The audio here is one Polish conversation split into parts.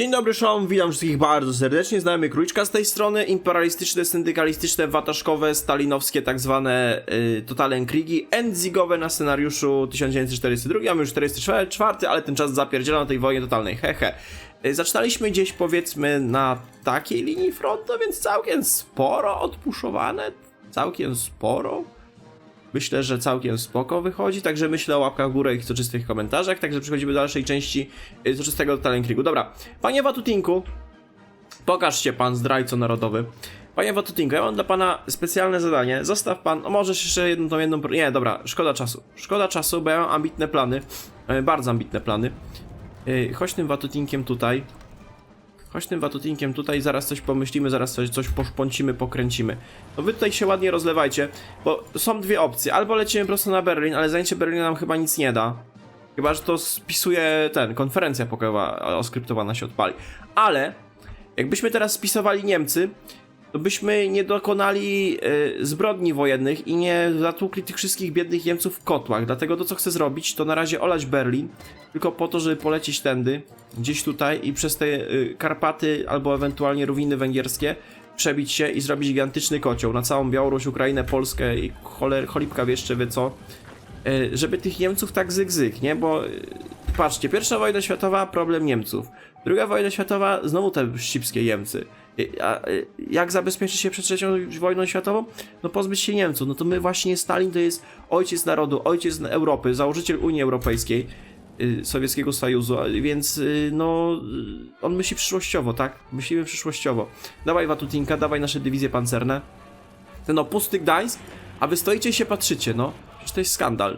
Dzień dobry, Sean, witam wszystkich bardzo serdecznie. Znamy Króliczka z tej strony. Imperialistyczne, syndykalistyczne, wataszkowe, stalinowskie, tak zwane y, Totalenkrigi, endzigowe na scenariuszu 1942. Mamy już 44, ale ten czas zapierdziela na tej wojnie totalnej. Hehe. Y, zaczynaliśmy gdzieś, powiedzmy, na takiej linii frontu, więc całkiem sporo odpuszowane. Całkiem sporo. Myślę, że całkiem spoko wychodzi, także myślę o łapkach w górę i soczystych komentarzach, także przechodzimy do dalszej części y, soczystego Talent Kriegu. Dobra, panie Watutinku, pokaż się pan zdrajco narodowy. Panie Watutinku, ja mam dla pana specjalne zadanie. Zostaw pan, o, możesz jeszcze jedną, tą jedną, nie, dobra, szkoda czasu. Szkoda czasu, bo ja mam ambitne plany, y, bardzo ambitne plany. Y, Chodź tym Watutinkiem tutaj. Chodź tym watutinkiem tutaj, zaraz coś pomyślimy, zaraz coś, coś pokręcimy. No wy tutaj się ładnie rozlewajcie, bo są dwie opcje. Albo lecimy prosto na Berlin, ale zajęcie Berlina nam chyba nic nie da. Chyba, że to spisuje ten, konferencja pokojowa oskryptowana się odpali. Ale, jakbyśmy teraz spisowali Niemcy, to byśmy nie dokonali y, zbrodni wojennych i nie zatłukli tych wszystkich biednych Niemców w kotłach. Dlatego to, co chcę zrobić, to na razie olać Berlin, tylko po to, żeby polecieć tędy, gdzieś tutaj i przez te y, Karpaty albo ewentualnie rówiny węgierskie przebić się i zrobić gigantyczny kocioł na całą Białoruś, Ukrainę, Polskę i choler, cholipka wie jeszcze wie co. Y, żeby tych Niemców tak zyg-zyg, nie? Bo patrzcie, pierwsza wojna światowa, problem Niemców. Druga wojna światowa, znowu te ścipskie Niemcy. Y, y, jak zabezpieczyć się przed trzecią wojną światową? No pozbyć się Niemców. No to my właśnie Stalin to jest ojciec narodu, ojciec Europy, założyciel Unii Europejskiej, y, Sowieckiego Sojuszu, a- więc no on myśli przyszłościowo, tak? Myślimy przyszłościowo. Dawaj Watutinka, dawaj nasze dywizje pancerne. Ten no pusty Gdańsk, a wy stoicie i się patrzycie, no. Przecież to jest skandal.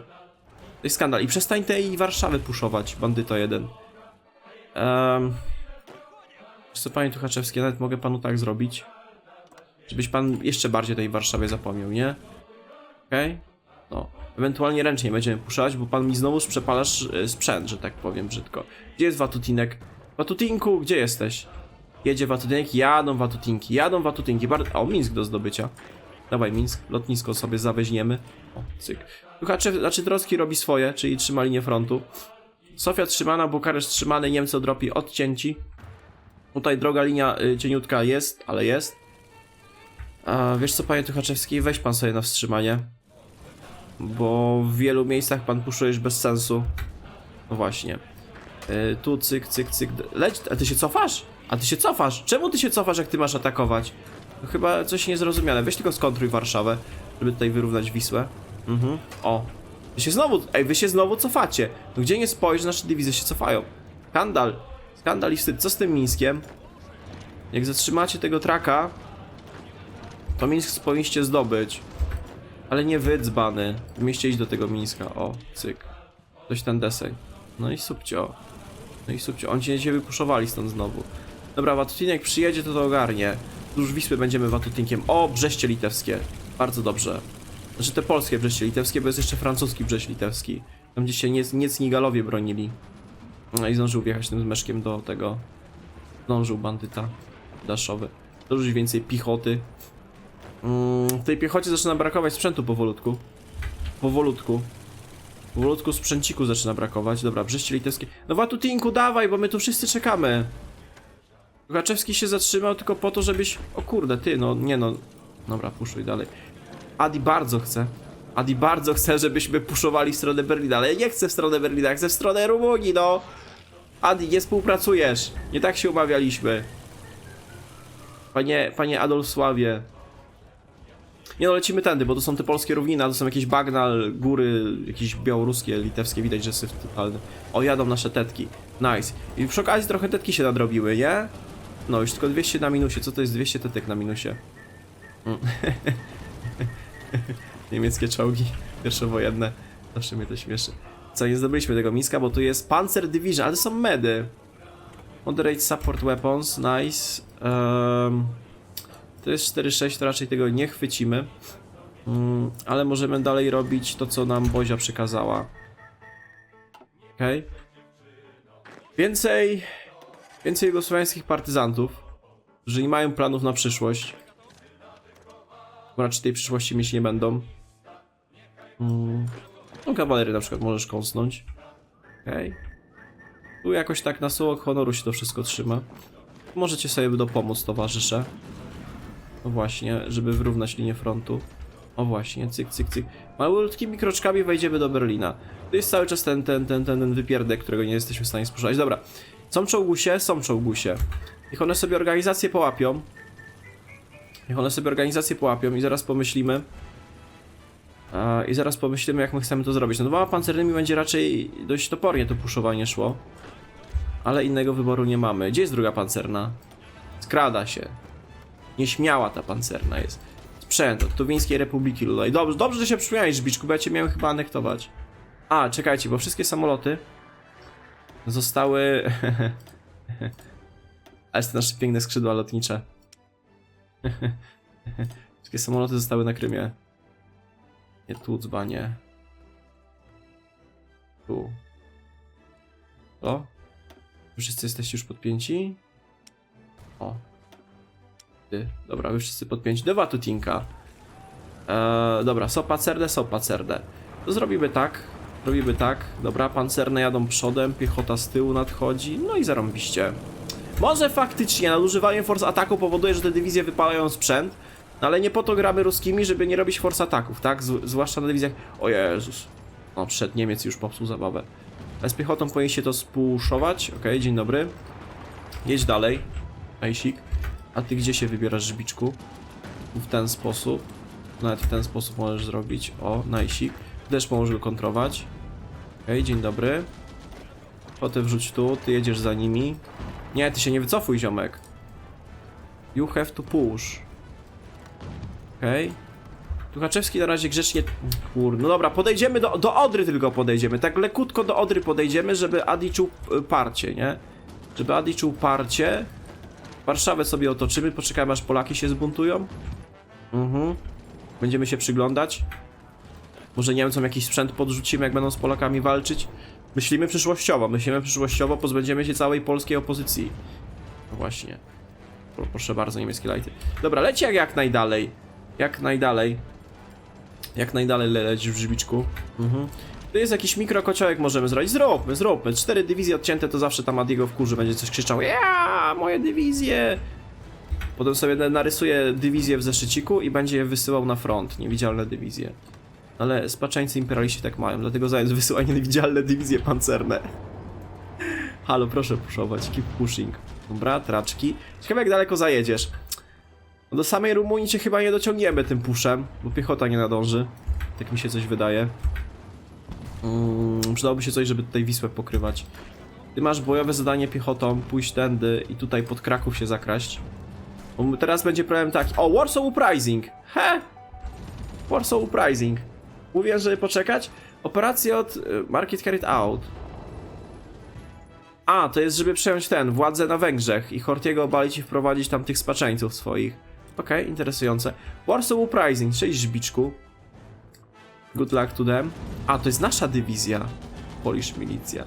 To jest skandal. I przestań tej Warszawy puszować, bandyto jeden. Um, co, panie Tuchaczewski, ja nawet mogę panu tak zrobić. Żebyś pan jeszcze bardziej tej Warszawie zapomniał, nie? Okej? No. Ewentualnie ręcznie będziemy puszczać, bo pan mi znowu przepalasz e, sprzęt, że tak powiem brzydko. Gdzie jest Watutinek? Watutinku, gdzie jesteś? Jedzie Watutinek, jadą Watutinki, jadą Watutinki. Bar o, Mińsk do zdobycia. Dawaj Mińsk, lotnisko sobie zaweźmiemy. O, cyk. Tuchaczew, znaczy Troski robi swoje, czyli trzyma linię frontu. Sofia trzymana, Bukareszt trzymany, Niemcy odropi odcięci. Tutaj droga linia y, cieniutka jest, ale jest. A wiesz co, panie Tuchaczewski, weź pan sobie na wstrzymanie. Bo w wielu miejscach pan puszujesz bez sensu. No właśnie. Y, tu cyk, cyk, cyk. Leć, a ty się cofasz? A ty się cofasz? Czemu ty się cofasz, jak ty masz atakować? To chyba coś niezrozumiane. Weź tylko skontruj Warszawę, żeby tutaj wyrównać Wisłę. Mhm. O. Wy się znowu, ej, wy się znowu cofacie. No gdzie nie spojrzysz, nasze dywizje się cofają. Skandal. Skandal i wstyd. Co z tym Mińskiem? Jak zatrzymacie tego traka, to Mińsk powinniście zdobyć. Ale nie wy, dzbany. Mieście iść do tego Mińska. O, cyk. Coś ten deseń. No i subcio. No i subcio. Oni cię, cię wypuszowali stąd znowu. Dobra, Watutinek przyjedzie, to to ogarnie. Wzdłuż Wisły będziemy Watutinkiem. O, Brzeście Litewskie. Bardzo dobrze. Znaczy te polskie Brzeście Litewskie, bo jest jeszcze francuski Brześć Litewski. Tam gdzie się Niec, Niecnigalowie bronili. No i zdążył wjechać tym zmeszkiem do tego. Zdążył bandyta daszowy. Dorzuć więcej pichoty. Mm, w tej piechocie zaczyna brakować sprzętu powolutku. Powolutku. Powolutku sprzęciku zaczyna brakować. Dobra, Brzeście Litewskie. No Watutinku, dawaj, bo my tu wszyscy czekamy. Gaczewski się zatrzymał tylko po to, żebyś... O kurde, ty, no nie no. Dobra, puszuj dalej. Adi bardzo chce. Adi bardzo chce, żebyśmy puszowali w stronę Berlina, ale nie chcę w stronę Berlina, chcę w stronę Rumunii, no. Adi, nie współpracujesz. Nie tak się umawialiśmy. Panie, panie Adolfsławie. Nie no, lecimy tędy, bo to są te polskie równiny, to są jakieś bagna, góry, jakieś białoruskie, litewskie, widać, że syf totalny. O, jadą nasze tetki. Nice. I przy okazji trochę tetki się nadrobiły, nie? No, już tylko 200 na minusie. Co to jest 200 tetek na minusie? Mm. Niemieckie czołgi pierwszowojenne. Zawsze mnie to śmieszy. Co, nie zdobyliśmy tego miska, bo tu jest Panzer Division, ale to są medy. Moderate Support Weapons, nice. Um, to jest 4.6, to raczej tego nie chwycimy. Mm, ale możemy dalej robić to, co nam Bozia przekazała. Okej. Więcej... Więcej jugosłowiańskich partyzantów, że nie mają planów na przyszłość. Bo raczej tej przyszłości mieć nie będą. Mm. No kawalery na przykład możesz kąsnąć. Okej. Tu jakoś tak na słowo honoru się to wszystko trzyma. Możecie sobie dopomóc, towarzysze. No właśnie, żeby wyrównać linię frontu. O właśnie, cyk, cyk, cyk. Malutkimi kroczkami wejdziemy do Berlina. To jest cały czas ten, ten, ten, ten, ten wypierdek, którego nie jesteśmy w stanie spuszczać. Dobra, są czołgusie, są czołgusie. Niech one sobie organizację połapią. Niech one sobie organizację połapią i zaraz pomyślimy. A, I zaraz pomyślimy, jak my chcemy to zrobić. No dwoma pancernymi będzie raczej dość topornie to puszowanie szło. Ale innego wyboru nie mamy. Gdzie jest druga pancerna? Skrada się. Nieśmiała ta pancerna jest. Sprzęt od Tuwińskiej Republiki Ludowej. Dobrze, dobrze, że się przypomniałeś, Żbiczku, bo ja cię miałem chyba anektować. A, czekajcie, bo wszystkie samoloty zostały... Ale te nasze piękne skrzydła lotnicze. wszystkie samoloty zostały na Krymie. Nie tu, dzbanie. Tu. To? Wszyscy jesteście już podpięci? O. Ty. Dobra, wy wszyscy podpięci. Do Watutinka. Eee, dobra, sopa cerde, sopa cerde. To zrobimy tak. Robimy tak. Dobra, pancerne jadą przodem, piechota z tyłu nadchodzi. No i zarąbiście. Może faktycznie nadużywanie force ataku powoduje, że te dywizje wypalają sprzęt, no ale nie po to gramy ruskimi, żeby nie robić force ataków, tak? Z zwłaszcza na dywizjach. O Jezus. No, przed Niemiec już popsuł zabawę. Z piechotą powinien się to spuszować. Okej, dzień dobry. Jedź dalej. Ejsik. A ty gdzie się wybierasz, Żbiczku? W ten sposób. Nawet w ten sposób możesz zrobić. O, najsik. Też możesz go kontrować. Okej, dzień dobry. Potem wrzuć tu, ty jedziesz za nimi. Nie, ty się nie wycofuj, ziomek. You have to push. Okej. Tuchaczewski na razie grzecznie... Kur... No dobra, podejdziemy do, do Odry tylko podejdziemy. Tak lekutko do Odry podejdziemy, żeby Adi czuł parcie, nie? Żeby Adi czuł parcie. Warszawę sobie otoczymy, poczekamy aż Polaki się zbuntują. Mhm. Będziemy się przyglądać. Może Niemcom jakiś sprzęt podrzucimy, jak będą z Polakami walczyć. Myślimy przyszłościowo, myślimy przyszłościowo, pozbędziemy się całej polskiej opozycji. No właśnie. Pro- Proszę bardzo, niemieckie lajty. Dobra, leci jak, jak najdalej. Jak najdalej. Jak najdalej le leć w żbiczku. Mhm. Tu jest jakiś mikrokociołek możemy zrobić. Zróbmy, zróbmy. Cztery dywizje odcięte, to zawsze tam Adiego w kurze będzie coś krzyczał. Ja, moje dywizje! Potem sobie na- narysuje dywizję w zeszyciku i będzie je wysyłał na front. Niewidzialne dywizje. Ale spaczańcy imperialiści tak mają, dlatego zając wysyła niewidzialne dywizje pancerne. Halo, proszę puszować, keep pushing. Dobra, traczki. Ciekawe jak daleko zajedziesz. No do samej Rumunii cię chyba nie dociągniemy tym puszem, bo piechota nie nadąży. Tak mi się coś wydaje. Mm, przydałoby się coś, żeby tutaj Wisłę pokrywać. Ty masz bojowe zadanie piechotą, pójść tędy i tutaj pod Kraków się zakraść. Bo teraz będzie problem taki. O, Warsaw Uprising! He! Warsaw Uprising. Mówię, żeby poczekać. Operację od y, Market Carried Out. A, to jest, żeby przejąć ten, władzę na Węgrzech i Hortiego obalić i wprowadzić tam tych spaczańców swoich. Okej, interesujące. Warsaw Uprising, cześć Żbiczku. Good luck to them. A, to jest nasza dywizja. Polish Milicja.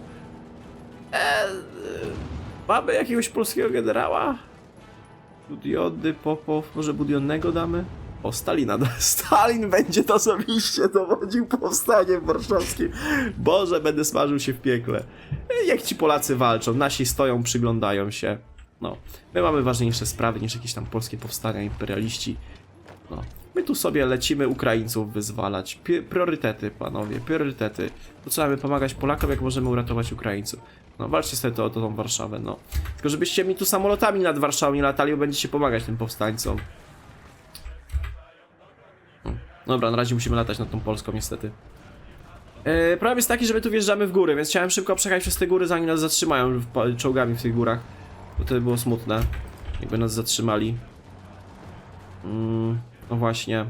Eee, mamy jakiegoś polskiego generała? Budiody, Popow, może Budionnego damy? O, Stalina. Stalin będzie to osobiście dowodził powstaniem warszawskim. Boże, będę smażył się w piekle. E, Jak ci Polacy walczą, nasi stoją, przyglądają się. No, my mamy ważniejsze sprawy niż jakieś tam polskie powstania, imperialiści. No, my tu sobie lecimy Ukraińców wyzwalać. Pi- priorytety, panowie, priorytety. To trzeba by pomagać Polakom, jak możemy uratować Ukraińców. No, walczcie sobie to o tą Warszawę, no. Tylko żebyście mi tu samolotami nad Warszawą nie latali, bo będziecie pomagać tym powstańcom. Dobra, na razie musimy latać nad tą Polską niestety. Yy, problem jest taki, że my tu wjeżdżamy w góry, więc chciałem szybko przejechać przez te góry, zanim nas zatrzymają czołgami w tych górach. Bo to by było smutne, jakby nas zatrzymali. Mm, no właśnie.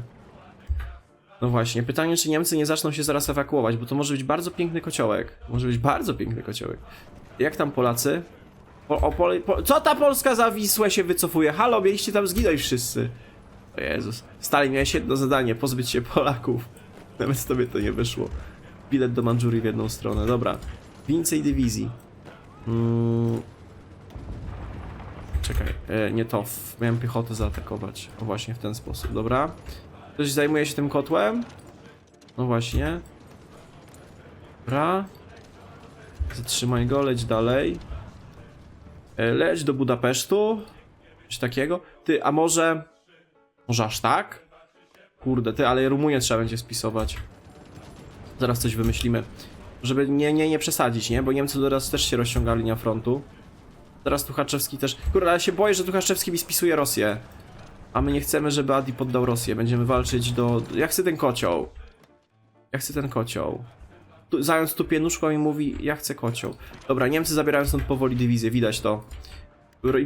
No właśnie, pytanie, czy Niemcy nie zaczną się zaraz ewakuować, bo to może być bardzo piękny kociołek. Może być bardzo piękny kociołek. Jak tam Polacy? Po, o, po, co ta Polska za Wisłę się wycofuje? Halo, mieliście tam zginąć wszyscy. O Jezus. Stalin, miałeś jedno zadanie, pozbyć się Polaków. Nawet tobie to nie wyszło. Bilet do Mandżurii w jedną stronę. Dobra. Więcej dywizji. Mm. Czekaj, e, nie to. Miałem piechotę zaatakować. O właśnie w ten sposób, dobra. Ktoś zajmuje się tym kotłem? No właśnie. Dobra. Zatrzymaj go, leć dalej. E, Leć do Budapesztu. Coś takiego. Ty, a może... Może aż tak? Kurde, ty, ale Rumunię trzeba będzie spisować. Zaraz coś wymyślimy. Żeby nie, nie, nie przesadzić, nie? Bo Niemcy teraz też się rozciągali linia frontu. Teraz Tuchaczewski też... Kurde, ale się boję, że Tuchaczewski mi spisuje Rosję. A my nie chcemy, żeby Adi poddał Rosję. Będziemy walczyć do... Ja chcę ten kocioł. Ja chcę ten kocioł. Tu, zając tu pienuszką i mówi, ja chcę kocioł. Dobra, Niemcy zabierają stąd powoli dywizję, widać to.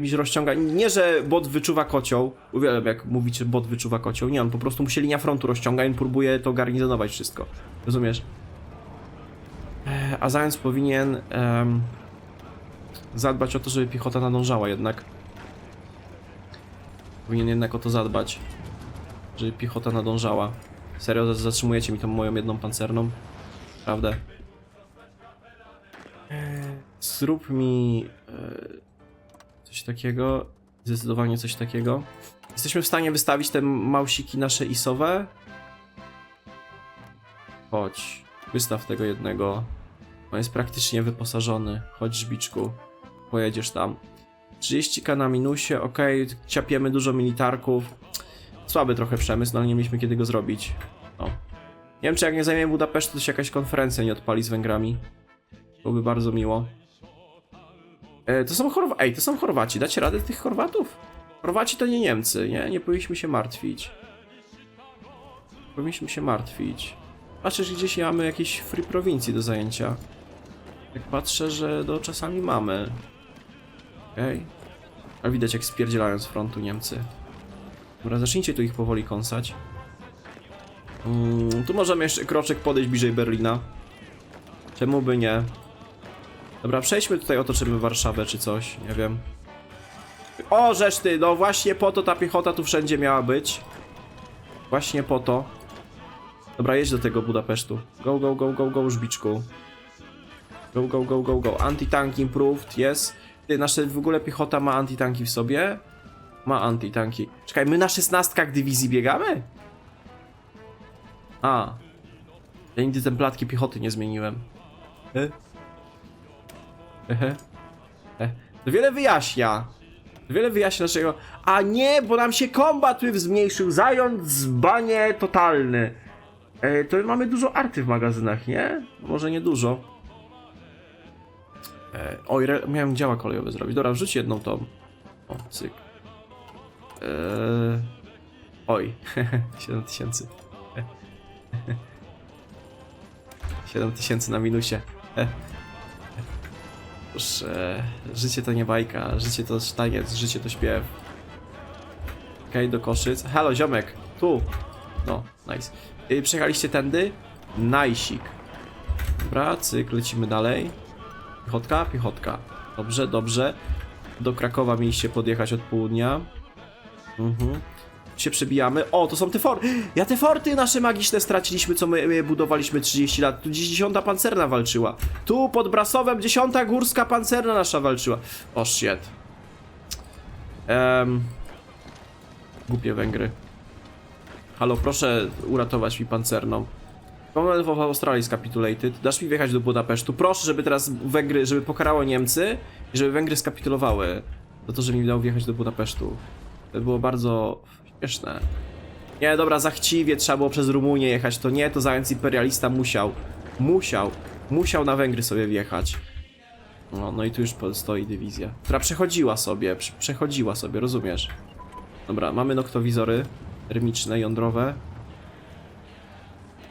Się rozciąga. Nie, że bot wyczuwa kocioł. Uwielbiam, jak mówicie, bot wyczuwa kocioł. Nie, on po prostu mu się linia frontu rozciąga i on próbuje to garnizonować wszystko. Rozumiesz? E, A zając powinien em, zadbać o to, żeby piechota nadążała jednak. Powinien jednak o to zadbać, żeby piechota nadążała. Serio, zatrzymujecie mi tą moją jedną pancerną? Prawda? Zrób mi e, coś takiego. Zdecydowanie coś takiego. Jesteśmy w stanie wystawić te małsiki nasze isowe? Chodź. Wystaw tego jednego. On jest praktycznie wyposażony. Chodź, żbiczku. Pojedziesz tam. 30k na minusie, ok, ciapiemy dużo militarków. Słaby trochę przemysł, no ale nie mieliśmy kiedy go zrobić. O. Nie wiem, czy jak nie zajmiemy Budapesztu, to się jakaś konferencja nie odpali z Węgrami. Byłoby bardzo miło. E, to są Chorwa Ej, to są Chorwaci. Dacie radę tych Chorwatów? Chorwaci to nie Niemcy, nie? Nie powinniśmy się martwić. Powinniśmy się martwić. Patrzę, że gdzieś mamy jakieś free prowincji do zajęcia. Jak patrzę, że do czasami mamy. Okej. Ale widać jak spierdzielają z frontu Niemcy. Dobra, zacznijcie tu ich powoli kąsać. Mm, tu możemy jeszcze kroczek podejść bliżej Berlina. Czemu by nie? Dobra, przejdźmy tutaj, otoczymy Warszawę czy coś, nie wiem. O, żeż ty, no właśnie po to ta piechota tu wszędzie miała być. Właśnie po to. Dobra, jedź do tego Budapesztu. Go, go, go, go, go, żbiczku. Go, go, go, go, go. Anti-tank improved, jest. Ty, nasze w ogóle piechota ma antitanki w sobie? Ma antitanki. Czekaj, my na szesnastkach dywizji biegamy? A. Ja nigdy templatki piechoty nie zmieniłem. E? Ehe. E. To wiele wyjaśnia. To wiele wyjaśnia dlaczego. A nie, bo nam się kombat zmniejszył. Zając zbanie totalny. E, to mamy dużo arty w magazynach, nie? Może nie dużo. E, miałem działa kolejowe zrobić. Dobra, wrzuć jedną tą. O, cyk. E, oj, 7000. 7000 na minusie. E. Proszę, życie to nie bajka, życie to taniec, życie to śpiew. Okej, do Koszyc. Halo, ziomek, tu. No, nice. Y, Przejechaliście tędy? Najsik. Dobra, cyk, lecimy dalej. Piechotka? Piechotka. Dobrze, dobrze. Do Krakowa mieliście podjechać od południa. Mhm. Się przebijamy. O, to są te forty. Ja te forty nasze magiczne straciliśmy, co my, my budowaliśmy 30 lat. Tu dziś 10 pancerna walczyła. Tu pod Brasowem 10 górska pancerna nasza walczyła. O, shit. Um, głupie Węgry. Halo, proszę uratować mi pancerną. Moment w Australii skapitulated. Dasz mi wjechać do Budapesztu. Proszę, żeby teraz Węgry, żeby pokarało Niemcy i żeby Węgry skapitulowały. Za to, że mi dał wjechać do Budapesztu. To było bardzo śmieszne. Nie, dobra, za chciwie trzeba było przez Rumunię jechać. To nie, to zając imperialista musiał. Musiał. Musiał na Węgry sobie wjechać. No, no i tu już stoi dywizja. Która przechodziła sobie, prze- przechodziła sobie, rozumiesz? Dobra, mamy noktowizory termiczne, jądrowe.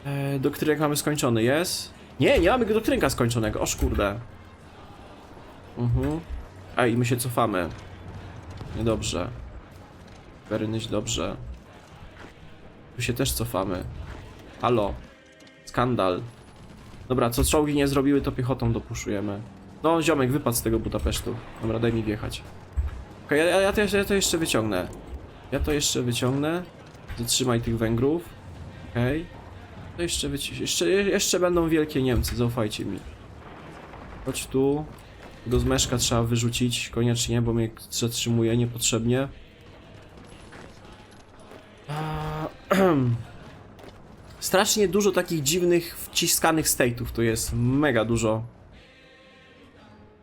E, doktrynek mamy skończony, jest? Nie, nie mamy doktrynka skończonego, oż kurde. Mhm. A i my się cofamy. Niedobrze. Werynyś, dobrze. Tu się też cofamy. Halo. Skandal. Dobra, co czołgi nie zrobiły, to piechotą dopuszujemy. No, ziomek, wypadł z tego Budapesztu. Dobra, daj mi wjechać. Okej, ja, ja, ja, to, ja to jeszcze wyciągnę. Ja to jeszcze wyciągnę. Zatrzymaj tych Węgrów. Okej. To jeszcze, wyci- jeszcze, jeszcze będą wielkie Niemcy, zaufajcie mi. Chodź tu. Do zmeszka trzeba wyrzucić koniecznie, bo mnie zatrzymuje niepotrzebnie. Strasznie dużo takich dziwnych, wciskanych state'ów tu jest. Mega dużo.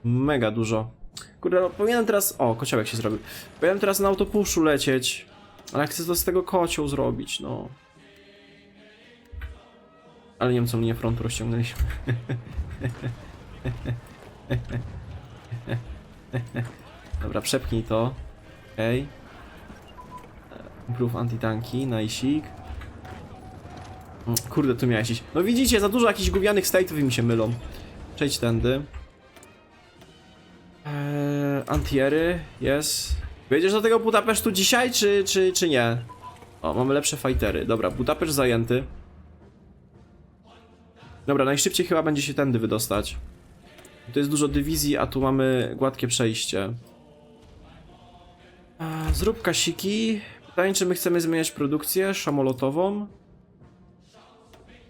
Mega dużo. Kurde, no, powinienem teraz... O, kociołek się zrobił. Powinienem teraz na autopuszu lecieć. Ale chcę to z tego kocioł zrobić, no. Ale nie wiem, co mnie frontu rozciągnęliśmy. Dobra, przepchnij to. Okej. Improve anti-tanki, najsik. Mm, Kurde, tu miałeś iść. No widzicie, za dużo jakichś gównianych state'ów mi się mylą. Przejdź tędy. Eee, antiery, jest. Wyjedziesz do tego Budapesztu dzisiaj, czy, czy, czy nie? O, mamy lepsze fightery. Dobra, Budapeszt zajęty. Dobra, najszybciej chyba będzie się tędy wydostać. Tu jest dużo dywizji, a tu mamy gładkie przejście. Zrób kasiki. Pytanie, czy my chcemy zmieniać produkcję szamolotową?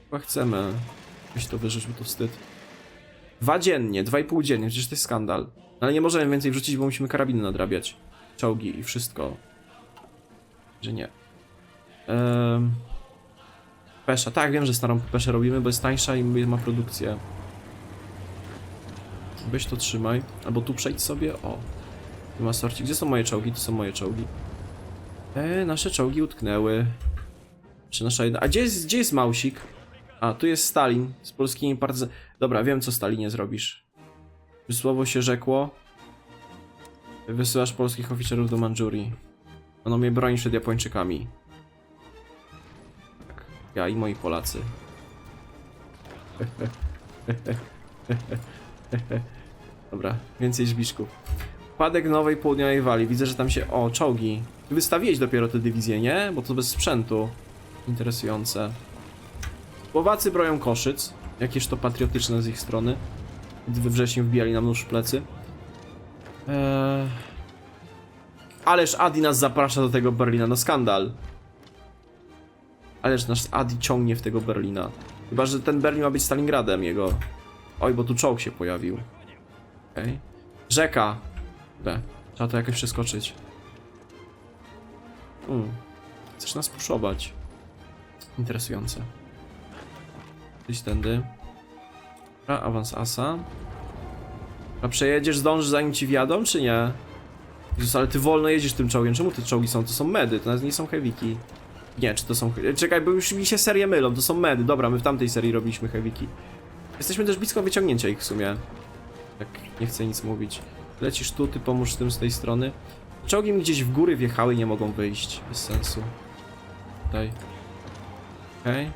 Chyba chcemy. Weź to wyrzuć, bo to wstyd. Dwa dziennie, dwa i pół dziennie, przecież to jest skandal. Ale nie możemy więcej wrzucić, bo musimy karabiny nadrabiać. Czołgi i wszystko. Że nie. Ehm... Pesza, tak, wiem, że starą peszę robimy, bo jest tańsza i ma produkcję. Weź to trzymaj. Albo tu przejdź sobie, o. Tu ma sorci. Gdzie są moje czołgi? Tu są moje czołgi. E, nasze czołgi utknęły. Czy nasza jedna... A gdzie jest, gdzie jest Mausik? A, tu jest Stalin z polskimi partyzanami. Dobra, wiem co Stalinie zrobisz. Słowo się rzekło. Wysyłasz polskich oficerów do Mandżurii. Ono mnie broni przed Japończykami. Ja i moi Polacy. Dobra, więcej żbiczków. Wpadek nowej południowej wali. Widzę, że tam się... O, czołgi. Wystawiłeś dopiero te dywizje, nie? Bo to bez sprzętu. Interesujące. Słowacy broją Koszyc. Jakież to patriotyczne z ich strony. We wrześniu wbijali nam nóż w plecy. Eee... Ależ Adi nas zaprasza do tego Berlina, no skandal. Ależ nasz Adi ciągnie w tego Berlina. Chyba, że ten Berlin ma być Stalingradem jego. Oj, bo tu czołg się pojawił. Okej. Rzeka. B. Trzeba to jakoś przeskoczyć. Mm. Chcesz nas puszować. Interesujące. Idź tędy. Dobra, awans asa. A przejedziesz, zdążysz zanim ci wjadą, czy nie? Jezus, ale ty wolno jedziesz tym czołgiem. Czemu te czołgi są? To są medy, to nawet nie są heaviki. Nie, czy to są... Czekaj, bo już mi się serie mylą, to są medy. Dobra, my w tamtej serii robiliśmy heaviki. Jesteśmy też blisko wyciągnięcia ich w sumie. Tak, nie chcę nic mówić. Lecisz tu, ty pomóż tym z tej strony. Czołgi mi gdzieś w góry wjechały nie mogą wyjść. Bez sensu. Tutaj. Okej.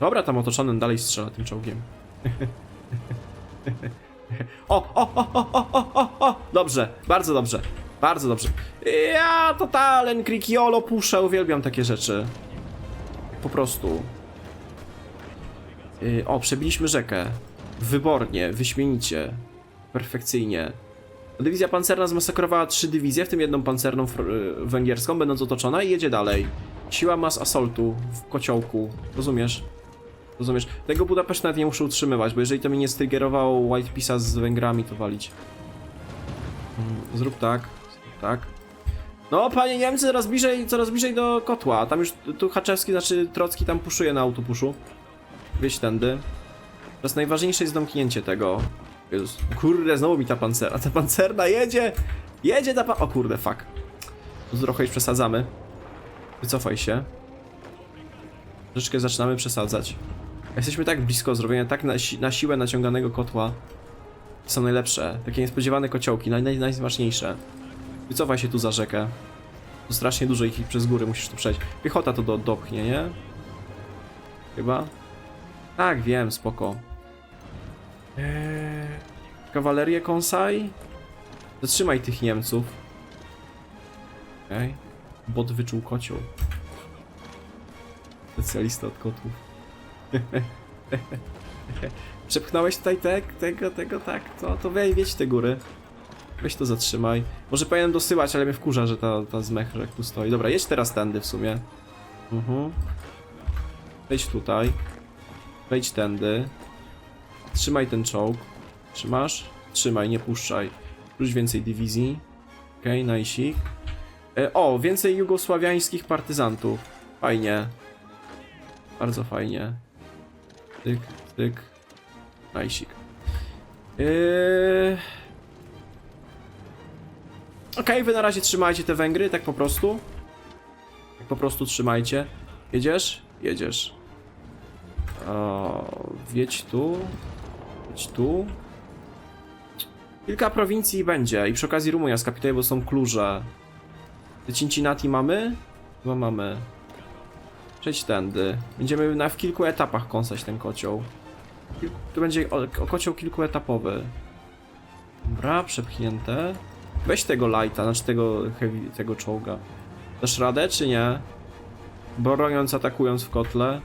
Dobra, tam otoczonym dalej strzela tym czołgiem. o, o, o, o, o, o, o, o! Dobrze, bardzo dobrze. Bardzo dobrze. Ja totalen Krikiolo puszę, uwielbiam takie rzeczy. Po prostu. Yy, o, przebiliśmy rzekę. Wybornie, wyśmienicie. Perfekcyjnie. Dywizja pancerna zmasakrowała trzy dywizje, w tym jedną pancerną y, węgierską, będąc otoczona i jedzie dalej. Siła mas asoltu w kociołku. Rozumiesz? Rozumiesz? Tego Budapeszt nawet nie muszę utrzymywać, bo jeżeli to mi nie strygerowało White Pisa z Węgrami, to walić. Mm, Zrób tak, tak. No, panie Niemcy, coraz bliżej, coraz bliżej do kotła. Tam już tu Haczewski, znaczy Trocki tam puszuje na autopuszu. Wieź tędy. Teraz najważniejsze jest domknięcie tego. Jezus. Kurde, znowu mi ta pancerna. Ta pancerna jedzie! Jedzie ta pa... O kurde, fuck. Tu trochę już przesadzamy. Wycofaj się. Troszeczkę zaczynamy przesadzać. Jesteśmy tak blisko zrobienia tak na, si na siłę naciąganego kotła. Są najlepsze. Takie niespodziewane kociołki, naj, naj. Wycofaj się tu za rzekę. Tu strasznie dużo ich przez góry musisz tu przejść. Piechota to do, dopchnie, nie? Chyba? Tak, wiem, spoko. Eee, kawalerię konsaj? Zatrzymaj tych Niemców. Okej. Okay. Bot wyczuł kocioł. Specjalista od kotłów. Przepchnąłeś tutaj te, tego, tego, tak, to, to wej, te góry. Weź to zatrzymaj. Może powinienem dosyłać, ale mnie wkurza, że ta, ta zmech, że tu stoi. Dobra, jedź teraz tędy w sumie. Mhm. Wejdź tutaj. Wejdź tędy. Trzymaj ten czołg. Trzymasz? Trzymaj, nie puszczaj. Plus więcej dywizji. Okej, okay, najsik. E, o, więcej jugosławiańskich partyzantów. Fajnie. Bardzo fajnie. Tyk, tyk. Najsik. Yy... Okej, wy na razie trzymajcie te Węgry, tak po prostu. Tak po prostu trzymajcie. Jedziesz? Jedziesz. O, wiedź tu. Wiedź tu. Kilka prowincji będzie i przy okazji Rumunia skapituje, bo są kluże. Te Cincinati mamy? Chyba mamy. Przejdź tędy. Będziemy na, w kilku etapach kąsać ten kocioł. Kil- Tu będzie o, o kocioł kilkuetapowy. Dobra, przepchnięte. Weź tego lighta, znaczy tego heavy, tego czołga. Dasz radę, czy nie? Broniąc, atakując w kotle.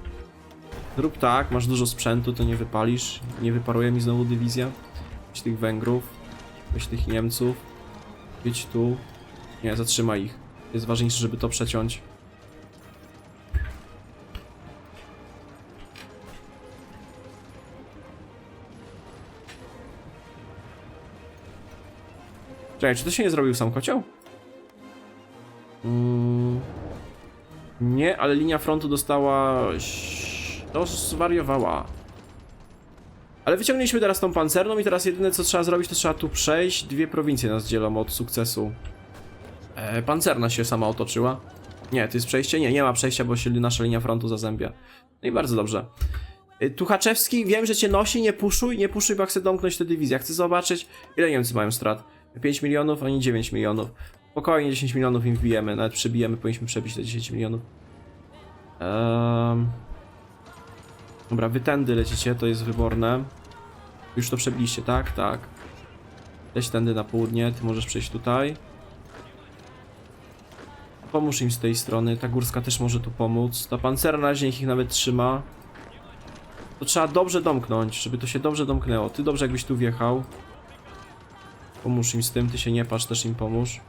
Zrób tak, masz dużo sprzętu, to nie wypalisz. Nie wyparuje mi znowu dywizja. Weź tych Węgrów. Weź tych Niemców. Jedź tu. Nie, zatrzymaj ich. Jest ważniejsze, żeby to przeciąć. Czy to się nie zrobił sam kocioł? Mm, nie, ale linia frontu dostała... To zwariowała. Ale wyciągnęliśmy teraz tą pancerną i teraz jedyne co trzeba zrobić to trzeba tu przejść. Dwie prowincje nas dzielą od sukcesu. E, pancerna się sama otoczyła. Nie, to jest przejście? Nie, nie ma przejścia, bo się nasza linia frontu zazębia. No i bardzo dobrze. E, Tuchaczewski, wiem, że cię nosi, nie puszuj, nie puszuj, bo chcę domknąć tę dywizję. Chcę zobaczyć, ile Niemcy mają strat. 5 milionów, oni 9 milionów. Spokojnie 10 milionów im wbijemy, nawet przebijemy, powinniśmy przebić te 10 milionów. Um... Dobra, wy tędy lecicie, to jest wyborne. Już to przebiliście, tak? Tak. Leć tędy na południe, ty możesz przejść tutaj. Pomóż im z tej strony, ta górska też może tu pomóc. Ta pancerna na razie ich nawet trzyma. To trzeba dobrze domknąć, żeby to się dobrze domknęło. Ty dobrze jakbyś tu wjechał. Pomóż im z tym, ty się nie patrz, też im pomóż.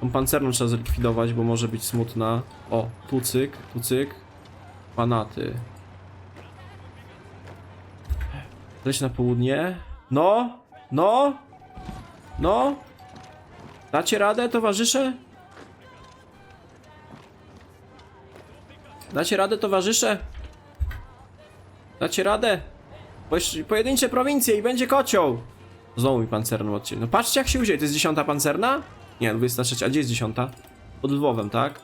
Tą pancerną trzeba zlikwidować, bo może być smutna. O, tu cyk, tu cyk. Panaty. Leć na południe. No, no, no. Dacie radę, towarzysze? Dacie radę, towarzysze? Dacie radę? Pojedyncze prowincje i będzie kocioł. Znowu mi pancerną odcień. No patrzcie jak się udzieje. To jest dziesiąta pancerna? Nie, 23. A gdzie jest dziesiąta? Pod Lwowem, tak?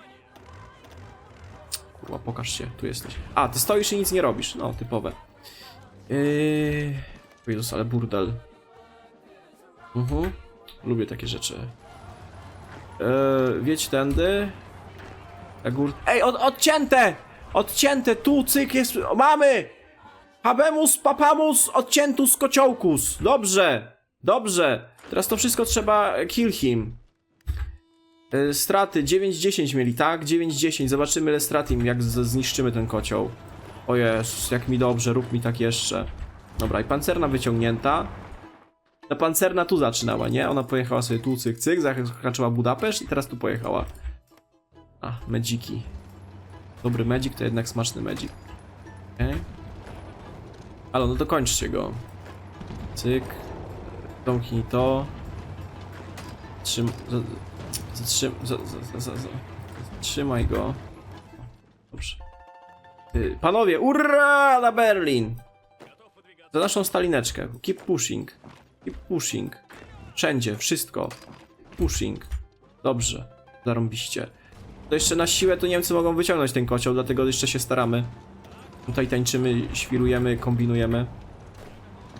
Kurwa, pokaż się. Tu jesteś. A, ty stoisz i nic nie robisz. No, typowe. Yy... Jezus, ale burdel. Mhm. Lubię takie rzeczy. Yy, wiedź tędy. A gór... Ej, od, odcięte! Odcięte! Tu, cyk, jest... Mamy! Habemus, papamus, odciętus, kociołkus. Dobrze, dobrze. Teraz to wszystko trzeba kill him. Yy, straty 9-10 mieli, tak? 9-10. Zobaczymy ile strat im, jak zniszczymy ten kocioł. O Jezus, jak mi dobrze, rób mi tak jeszcze. Dobra, i pancerna wyciągnięta. Ta pancerna tu zaczynała, nie? Ona pojechała sobie tu, cyk, cyk, zahaczyła Budapeszt i teraz tu pojechała. A, Medziki. Dobry Medzik to jednak smaczny Medzik. Okej. Ale no dokończcie go. Cyk. Domknij to. Trzym... Trzymaj go. Dobrze. Y, Panowie, urra na Berlin! Za naszą stalineczkę. Keep pushing. Keep pushing. Wszędzie, wszystko. Pushing. Dobrze. Zarąbiście. To jeszcze na siłę to Niemcy mogą wyciągnąć ten kocioł, dlatego jeszcze się staramy. Tutaj tańczymy, świrujemy, kombinujemy.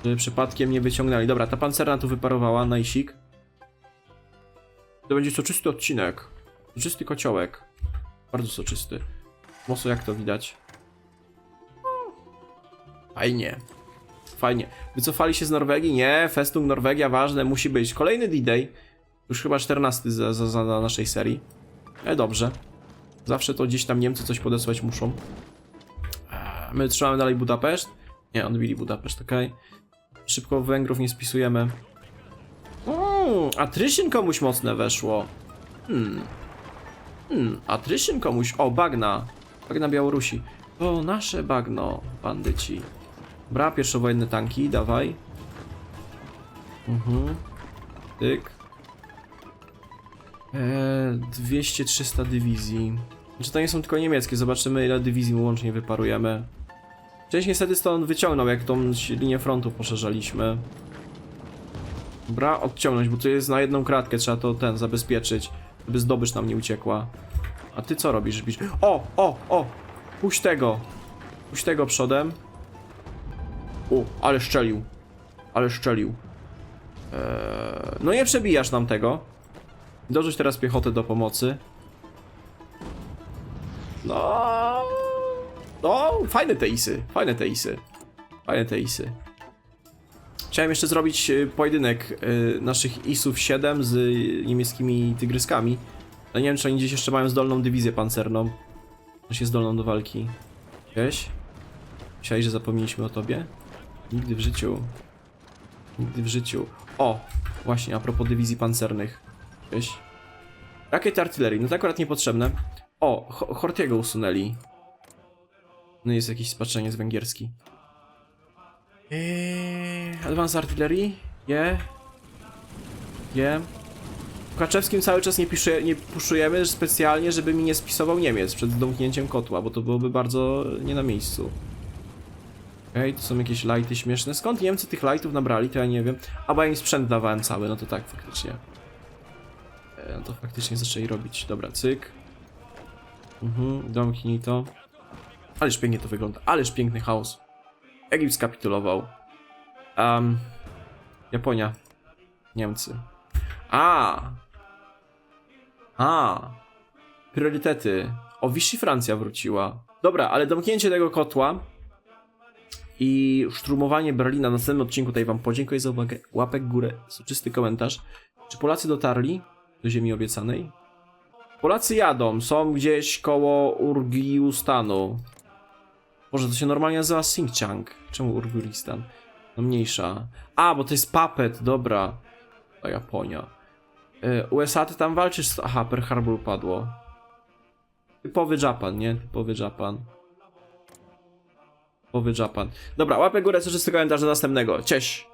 Żeby przypadkiem nie wyciągnęli. Dobra, ta pancerna tu wyparowała, najsik. To będzie soczysty odcinek. Soczysty kociołek. Bardzo soczysty. Mocno jak to widać. Fajnie. Fajnie. Wycofali się z Norwegii? Nie, Festung Norwegia ważne, musi być. Kolejny D-Day. Już chyba 14 za, za, za naszej serii. Ale dobrze. Zawsze to gdzieś tam Niemcy coś podesłać muszą. Eee, My trzymamy dalej Budapeszt. Nie, odbili Budapeszt, okej. Szybko Węgrów nie spisujemy. Mm, attrition komuś mocne weszło. Hmm. Hmm, attrition komuś... O, bagna. Bagna Białorusi. O, nasze bagno, bandyci. Bra, pierwszowojenne tanki, dawaj. Mhm. Tyk. Eee, 200-300 dywizji. Czy to nie są tylko niemieckie? Zobaczymy ile dywizji łącznie wyparujemy. Część niestety stąd wyciągnął, jak tą linię frontu poszerzaliśmy. Dobra, odciągnąć, bo to jest na jedną kratkę, trzeba to ten zabezpieczyć, żeby zdobycz nam nie uciekła. A ty co robisz? Bisz? O, o, o! Puść tego! Puść tego przodem. U, ale szczelił. Ale szczelił. Eee, no nie przebijasz nam tego. Dorzuć teraz piechotę do pomocy. No. No, fajne te isy. Fajne te isy. Fajne te isy. Chciałem jeszcze zrobić y, pojedynek y, naszych ISów 7 z niemieckimi tygryskami. Ale nie wiem, czy oni gdzieś jeszcze mają zdolną dywizję pancerną. Jest zdolną do walki. Wiesz? Myślałeś, że zapomnieliśmy o tobie? Nigdy w życiu. Nigdy w życiu. O! Właśnie, a propos dywizji pancernych. Wiesz? Rakiety artylerii, no to akurat niepotrzebne. O! Ho- Hortiego usunęli. No jest jakieś spaczenie z węgierski. Eee, Advance Artillery? Je? Je? W Kaczewskim cały czas nie, pisze, nie puszujemy specjalnie, żeby mi nie spisował Niemiec przed domknięciem kotła, bo to byłoby bardzo nie na miejscu. Okej, to są jakieś lighty śmieszne. Skąd Niemcy tych lightów nabrali, to ja nie wiem. A bo ja im sprzęt dawałem cały, no to tak, faktycznie. E, no to faktycznie zaczęli robić. Dobra, cyk. Mhm, domknij to. Ależ pięknie to wygląda, ależ piękny chaos. Egipt skapitulował. Um, Japonia. Niemcy. A. A. Priorytety. O, Vichy Francja wróciła. Dobra, ale domknięcie tego kotła i szturmowanie Berlina na następnym odcinku tutaj wam podziękuję za uwagę. Łapek w górę, soczysty komentarz. Czy Polacy dotarli do ziemi obiecanej? Polacy jadą, są gdzieś koło Urgiustanu. Boże, to się normalnie nazywa Xinjiang. Czemu Urguristan? No mniejsza. A, bo to jest Puppet, dobra. A Japonia. Y, USA, ty tam walczysz z... Aha, Pearl Harbor upadło. Typowy Japan, nie? Typowy Japan. Typowy Japan. Dobra, łapę górę, co czysty komentarz do następnego. Cześć!